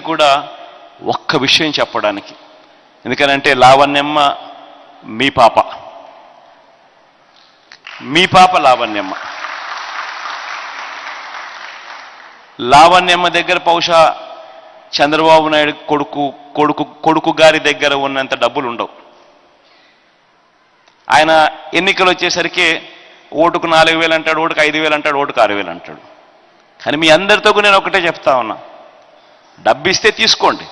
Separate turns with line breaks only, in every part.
కూడా ఒక్క విషయం చెప్పడానికి. ఎందుకనంటే లావణ్యమ్మ మీ పాప. మీ పాప లావణ్యమ్మ. లావణ్యమ్మ దగ్గర బహుశా చంద్రబాబు నాయుడు కొడుకు కొడుకు కొడుకు గారి దగ్గర ఉన్నంత డబ్బులు ఉండవు ఆయన ఎన్నికలు వచ్చేసరికి ఓటుకు నాలుగు వేలు అంటాడు ఓటుకు ఐదు వేలు అంటాడు ఓటుకు ఆరు వేలు అంటాడు కానీ మీ అందరితో కూడా నేను ఒకటే చెప్తా ఉన్నా. డబ్బు ఇస్తే తీసుకోండి.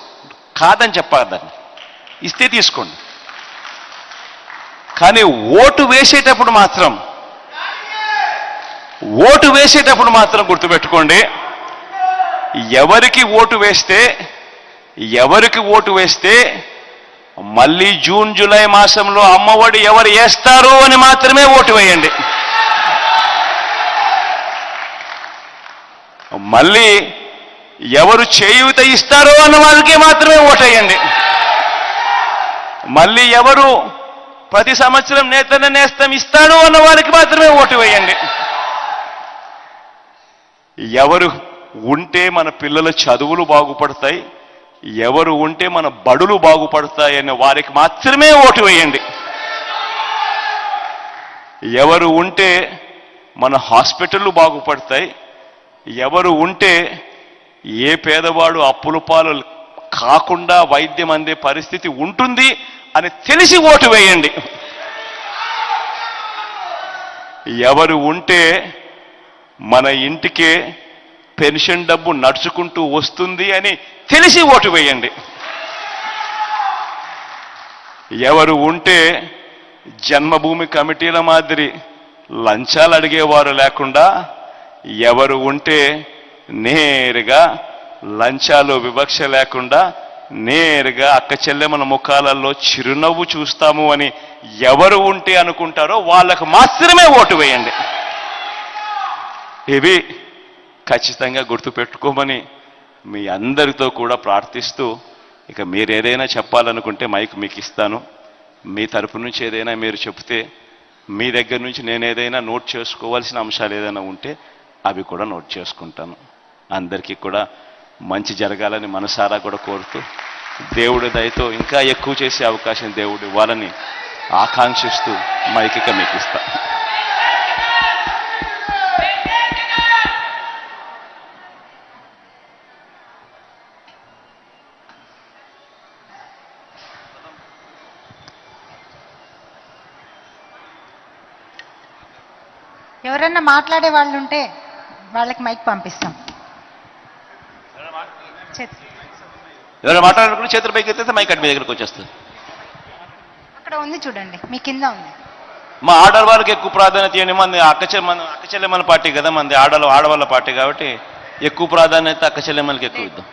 కాదని చెప్పదాన్ని ఇస్తే తీసుకోండి. కానీ ఓటు వేసేటప్పుడు మాత్రం ఓటు వేసేటప్పుడు మాత్రం గుర్తుపెట్టుకోండి. ఎవరికి ఓటు వేస్తే ఎవరికి ఓటు వేస్తే మళ్ళీ జూన్ జూలై మాసంలో అమ్మఒడి ఎవరు వేస్తారు అని మాత్రమే ఓటు వేయండి. మళ్ళీ ఎవరు చేయూత ఇస్తారో అన్న వాళ్ళకే మాత్రమే ఓటేయండి. మళ్ళీ ఎవరు ప్రతి సంవత్సరం నేతన నేస్తం ఇస్తాడు అన్న వారికి మాత్రమే ఓటు వేయండి. ఎవరు ఉంటే మన పిల్లల చదువులు బాగుపడతాయి ఎవరు ఉంటే మన బడులు బాగుపడతాయి అనే వారికి మాత్రమే ఓటు వేయండి. ఎవరు ఉంటే మన హాస్పిటళ్ళు బాగుపడతాయి ఎవరు ఉంటే ఏ పేదవాడు అప్పుల పాలు కాకుండా వైద్యం అందే పరిస్థితి ఉంటుంది అని తెలిసి ఓటు వేయండి. ఎవరు ఉంటే మన ఇంటికే పెన్షన్ డబ్బు నడుచుకుంటూ వస్తుంది అని తెలిసి ఓటు వేయండి. ఎవరు ఉంటే జన్మభూమి కమిటీల మాదిరి లంచాలు అడిగేవారు లేకుండా ఎవరు ఉంటే నేరుగా లంచాలు వివక్ష లేకుండా నేరుగా అక్క చెల్లెమ్మల ముఖాలలో చిరునవ్వు చూస్తాము అని ఎవరు ఉంటే అనుకుంటారో వాళ్ళకు మాత్రమే ఓటు వేయండి. ఇవి ఖచ్చితంగా గుర్తుపెట్టుకోమని మీ అందరితో కూడా ప్రార్థిస్తూ ఇక మీరు ఏదైనా చెప్పాలనుకుంటే మైక్ మీకు ఇస్తాను. మీ తరపు నుంచి ఏదైనా మీరు చెప్తే మీ దగ్గర నుంచి నేను ఏదైనా నోట్ చేసుకోవాల్సిన అంశాలు ఏదైనా ఉంటే అవి కూడా నోట్ చేసుకుంటాను. అందరికీ కూడా మంచి జరగాలని మనసారా కూడా కోరుతూ దేవుడి దయతో ఇంకా ఎక్కువ చేసే అవకాశం దేవుడు ఇవ్వాలని ఆకాంక్షిస్తూ మైకిక మీకు ఇస్తా.
ఎవరన్నా మాట్లాడే వాళ్ళు ఉంటే వాళ్ళకి మైక్ పంపిస్తాం.
ఎవరైనా మాట్లాడాలనుకుంటే చేతులు పైకి ఎత్తితే మైక్ అటు మీ దగ్గరకు వచ్చేస్తుంది.
అక్కడ ఉంది చూడండి మీ కింద ఉంది.
మా ఆడవాళ్ళ వాళ్ళకి ఎక్కువ ప్రాధాన్యత ఇవ్వండి మంది అక్క మన అక్క చెల్లెమ్మల పార్టీ కదా మంది ఆడవాళ్ళ ఆడవాళ్ళ పార్టీ కాబట్టి ఎక్కువ ప్రాధాన్యత అక్క చెల్లెమ్మలకి ఎక్కువ ఇద్దాం.